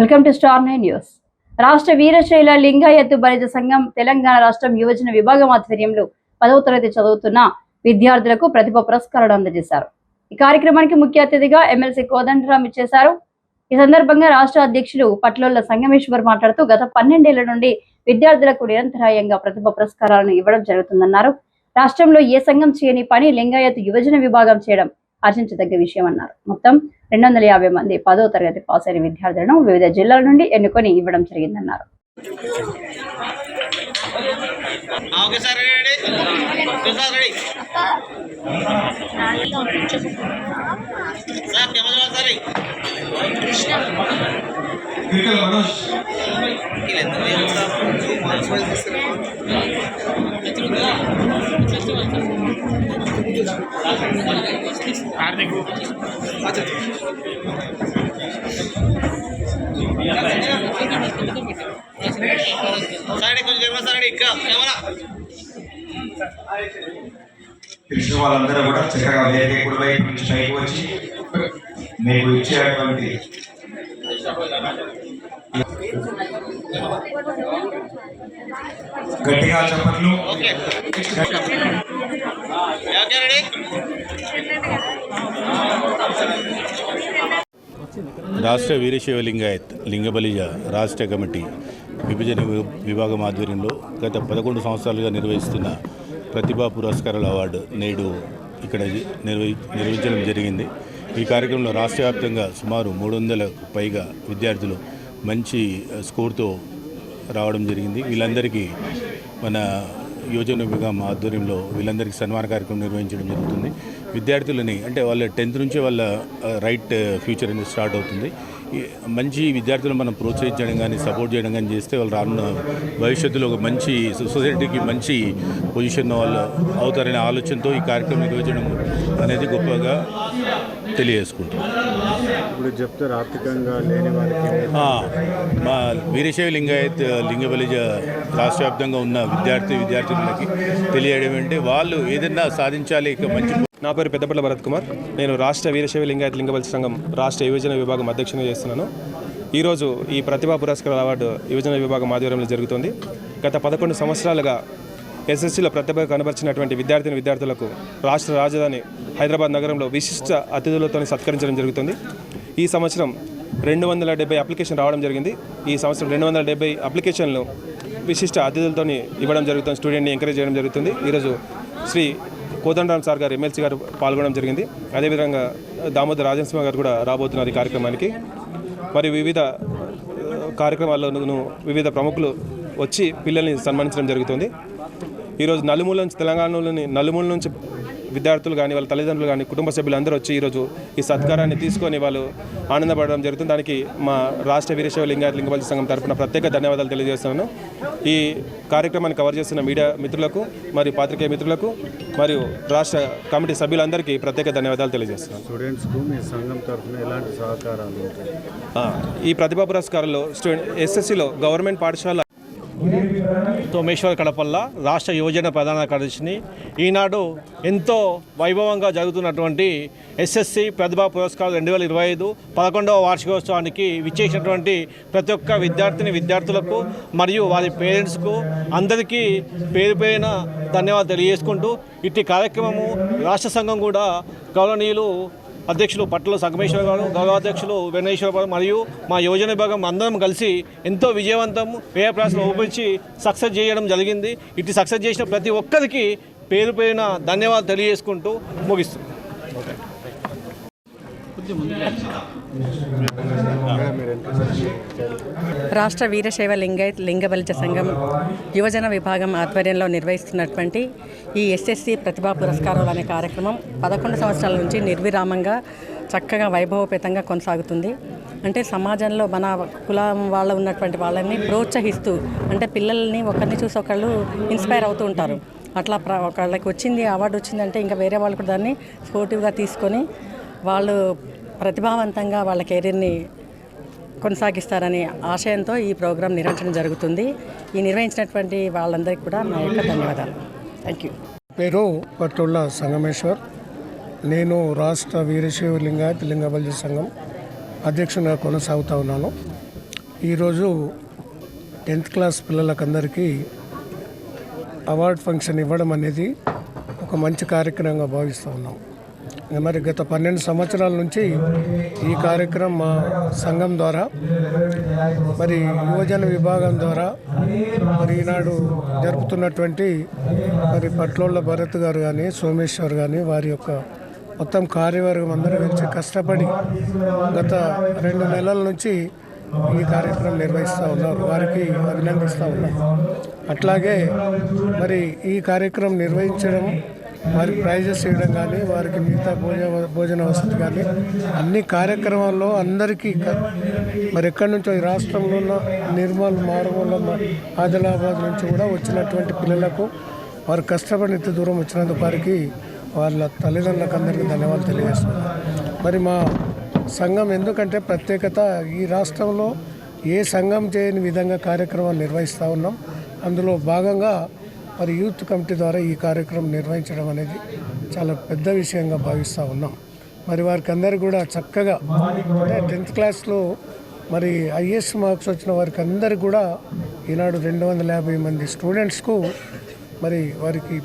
Welcome to star nine news. రాష్ట్ర వీరశైల లింగాయత్తు బలిజ సంఘం తెలంగాణ రాష్ట్రం యువజన విభాగం ఆధ్వర్యంలో పదవ తరగతి చదువుతున్న విద్యార్థులకు ప్రతిభ పురస్కారాలు అందజేశారు. ఈ కార్యక్రమానికి ముఖ్య అతిథిగా ఎమ్మెల్సీ కోదండరామ్ ఇచ్చేశారు. ఈ సందర్భంగా రాష్ట్ర అధ్యక్షులు పట్లోళ్ళ సంగమేశ్వర్ మాట్లాడుతూ గత పన్నెండేళ్ళ నుండి విద్యార్థులకు నిరంతరాయంగా ప్రతిభ పురస్కారాలను ఇవ్వడం జరుగుతుందన్నారు. రాష్ట్రంలో ఏ సంఘం చేయని పని లింగాయత్ యువజన విభాగం చేయడం ఆశించదగ్గ విషయం అన్నారు. మొత్తం రెండు వందల యాభై మంది పదో తరగతి పాస్ అయిన విద్యార్థులను వివిధ జిల్లాల నుండి ఎన్నుకొని ఇవ్వడం జరిగిందన్నారు. ఆ, హార్దిక్ సార్ కొంచెం కెమెరా తెలిసిన వాళ్ళందరూ కూడా చక్కగా వేరే కుడివైపు నుంచి వచ్చి మీకు ఇచ్చేటువంటి గట్టిగా చెప్పట్లు. రాష్ట్ర వీరశైవ లింగాయత్ లింగబలిజ రాష్ట్ర కమిటీ విభజన విభాగం ఆధ్వర్యంలో గత పదకొండు సంవత్సరాలుగా నిర్వహిస్తున్న ప్రతిభా పురస్కారాల అవార్డు నేడు ఇక్కడ నిర్వహి నిర్వహించడం జరిగింది. ఈ కార్యక్రమంలో రాష్ట్ర వ్యాప్తంగా సుమారు మూడు వందలకు పైగా విద్యార్థులు మంచి స్కోర్తో రావడం జరిగింది. వీళ్ళందరికీ మన యోజన విభాగం ఆధ్వర్యంలో వీళ్ళందరికీ సన్మాన కార్యక్రమం నిర్వహించడం జరుగుతుంది. విద్యార్థులని అంటే వాళ్ళ టెన్త్ నుంచే వాళ్ళ రైట్ ఫ్యూచర్ అనేది స్టార్ట్ అవుతుంది. మంచి విద్యార్థులను మనం ప్రోత్సహించడం కానీ సపోర్ట్ చేయడం కానీ చేస్తే వాళ్ళు రానున్న భవిష్యత్తులో ఒక మంచి సొసైటీకి మంచి పొజిషన్ వాళ్ళు అవుతారనే ఆలోచనతో ఈ కార్యక్రమం నిర్వహించడం అనేది గొప్పగా తెలియజేసుకుంటాం ఇప్పుడు చెప్తారు ఆర్థికంగా లేని వారికి వీరశైవ లింగాయత్ లింగబలిజ రాష్ట్ర వ్యాప్తంగా ఉన్న విద్యార్థి విద్యార్థినులకి తెలియడం అంటే వాళ్ళు ఏదైనా సాధించాలి ఇక మంచి నా పేరు పెద్దపట్ల భరత్ కుమార్. నేను రాష్ట్ర వీరశైవ లింగాయత్ లింగబలి సంఘం రాష్ట్ర యువజన విభాగం అధ్యక్షునిగా చేస్తున్నాను. ఈరోజు ఈ ప్రతిభా పురస్కార అవార్డు యువజన విభాగం ఆధ్వర్యంలో జరుగుతుంది. గత పదకొండు సంవత్సరాలుగా ఎస్ఎస్సీలో ప్రతిభ కనబరిచినటువంటి విద్యార్థిని విద్యార్థులకు రాష్ట్ర రాజధాని హైదరాబాద్ నగరంలో విశిష్ట అతిథులతో సత్కరించడం జరుగుతుంది. ఈ సంవత్సరం రెండు వందల డెబ్బై అప్లికేషన్ రావడం జరిగింది. ఈ సంవత్సరం రెండు వందల డెబ్బై అప్లికేషన్లు విశిష్ట అతిథులతో ఇవ్వడం జరుగుతుంది. స్టూడెంట్ని ఎంకరేజ్ చేయడం జరుగుతుంది. ఈరోజు శ్రీ కోదండరామ్ సార్ గారు ఎమ్మెల్సీ గారు పాల్గొనడం జరిగింది. అదేవిధంగా దామోదర్ రాజనసింహ గారు కూడా రాబోతున్నారు ఈ కార్యక్రమానికి. మరి వివిధ కార్యక్రమాల్లోనూ వివిధ ప్రముఖులు వచ్చి పిల్లల్ని సన్మానించడం జరుగుతుంది. ఈరోజు నలుమూల నుంచి తెలంగాణలోని నలుమూల నుంచి విద్యార్థులు కానీ వాళ్ళ తల్లిదండ్రులు కానీ కుటుంబ సభ్యులందరూ వచ్చి ఈరోజు ఈ సత్కారాన్ని తీసుకొని వాళ్ళు ఆనందపడడం జరుగుతుంది. దానికి మా రాష్ట్ర వీరశైవ లింగాయత లింగబలి సంఘం తరపున ప్రత్యేక ధన్యవాదాలు తెలియజేస్తున్నాను. ఈ కార్యక్రమాన్ని కవర్ చేస్తున్న మీడియా మిత్రులకు మరియు పాత్రికేయ మిత్రులకు మరియు రాష్ట్ర కమిటీ సభ్యులందరికీ ప్రత్యేక ధన్యవాదాలు తెలియజేస్తున్నాను. స్టూడెంట్స్కు మీ సంఘం తరఫున ఎలాంటి సహకారాలు ఈ ప్రతిభా పురస్కారంలో స్టూడెంట్ ఎస్ఎస్సిలో గవర్నమెంట్ పాఠశాల సోమేశ్వర్ కడపల్ల రాష్ట్ర యువజన ప్రధాన కార్యదర్శిని. ఈనాడు ఎంతో వైభవంగా జరుగుతున్నటువంటి ఎస్ఎస్సి ప్రతిభా పురస్కారం రెండు వేల ఇరవై ఐదు పదకొండవ వార్షికోత్సవానికి విచ్చేసినటువంటి ప్రతి ఒక్క విద్యార్థిని విద్యార్థులకు మరియు వారి పేరెంట్స్కు అందరికీ పేరు ధన్యవాదాలు తెలియజేసుకుంటూ ఇట్టి కార్యక్రమము రాష్ట్ర సంఘం కూడా గౌరవనీయులు అధ్యక్షులు పట్ల సంగమేశ్వర గారు గౌరవాధ్యక్షులు వెంకటేశ్వర గారు మరియు మా యోజన విభాగం అందరం కలిసి ఎంతో విజయవంతం వ్యయప్రాసలు ఊపించి సక్సెస్ చేయడం జరిగింది. ఇటు సక్సెస్ చేసిన ప్రతి ఒక్కరికి పేరు పేరున ధన్యవాదాలు తెలియజేసుకుంటూ ముగిస్తుంది రాష్ట్ర వీరశైవ లింగై లింగబలిజ సంఘం యువజన విభాగం ఆధ్వర్యంలో నిర్వహిస్తున్నటువంటి ఈ ఎస్ఎస్సి ప్రతిభా పురస్కారాలు అనే కార్యక్రమం పదకొండు సంవత్సరాల నుంచి నిర్విరామంగా చక్కగా వైభవపేతంగా కొనసాగుతుంది. అంటే సమాజంలో మన కులం వాళ్ళ ఉన్నటువంటి వాళ్ళని ప్రోత్సహిస్తూ అంటే పిల్లల్ని ఒకరిని చూసి ఒకళ్ళు ఇన్స్పైర్ అవుతూ ఉంటారు. అట్లా ప్ర ఒకళ్ళకి వచ్చింది అవార్డు వచ్చిందంటే ఇంకా వేరే వాళ్ళు కూడా దాన్ని స్పోర్టివ్గా తీసుకొని వాళ్ళు ప్రతిభావంతంగా వాళ్ళ కెరీర్ని కొనసాగిస్తారనే ఆశయంతో ఈ ప్రోగ్రాం నిర్వహించడం జరుగుతుంది. ఈ నిర్వహించినటువంటి వాళ్ళందరికీ కూడా నా యొక్క ధన్యవాదాలు. థ్యాంక్ యూ పేరు పట్టుళ్ళ సంగమేశ్వర్. నేను రాష్ట్ర వీరశైవ లింగాయత్ లింగబల్జీ సంఘం అధ్యక్షునిగా కొనసాగుతూ ఉన్నాను. ఈరోజు టెన్త్ క్లాస్ పిల్లలకందరికీ అవార్డ్ ఫంక్షన్ ఇవ్వడం అనేది ఒక మంచి కార్యక్రమంగా భావిస్తూ ఉన్నాం. మరి గత పన్నెండు సంవత్సరాల నుంచి ఈ కార్యక్రమం మా సంఘం ద్వారా మరి యువజన విభాగం ద్వారా మరి ఈనాడు జరుపుతున్నటువంటి మరి పట్లోళ్ళ భరత్ గారు కానీ సోమేశ్వర్ కానీ వారి యొక్క మొత్తం కార్యవర్గం అందరూ కలిసి కష్టపడి గత రెండు నెలల నుంచి ఈ కార్యక్రమం నిర్వహిస్తూ ఉన్నారు. వారికి అభినందిస్తూ ఉన్నాం. అట్లాగే మరి ఈ కార్యక్రమం నిర్వహించడం వారికి ప్రైజెస్ ఇవ్వడం కానీ వారికి మిగతా భోజన భోజన వసతి కానీ అన్ని కార్యక్రమాల్లో అందరికీ మరి ఎక్కడి నుంచో ఈ రాష్ట్రంలో ఉన్న నిర్మల్ మారుమూల ఆదిలాబాద్ నుంచి కూడా వచ్చినటువంటి పిల్లలకు వారు కష్టపడి ఇంత దూరం వచ్చినందుకు వారికి వాళ్ళ తల్లిదండ్రులకు అందరికీ ధన్యవాదాలు తెలియజేస్తున్నారు మరి మా సంఘం ఎందుకంటే ప్రత్యేకత ఈ రాష్ట్రంలో ఏ సంఘం చేయని విధంగా కార్యక్రమాలు నిర్వహిస్తూ ఉన్నాం అందులో భాగంగా మరి యూత్ కమిటీ ద్వారా ఈ కార్యక్రమం నిర్వహించడం అనేది చాలా పెద్ద విషయంగా భావిస్తూ ఉన్నాం. మరి వారికి అందరూ కూడా చక్కగా అంటే టెన్త్ క్లాస్లో మరి ఐఎస్ మార్క్స్ వచ్చిన వారికి అందరూ కూడా ఈనాడు రెండు వందల యాభై మంది స్టూడెంట్స్కు మరి వారికి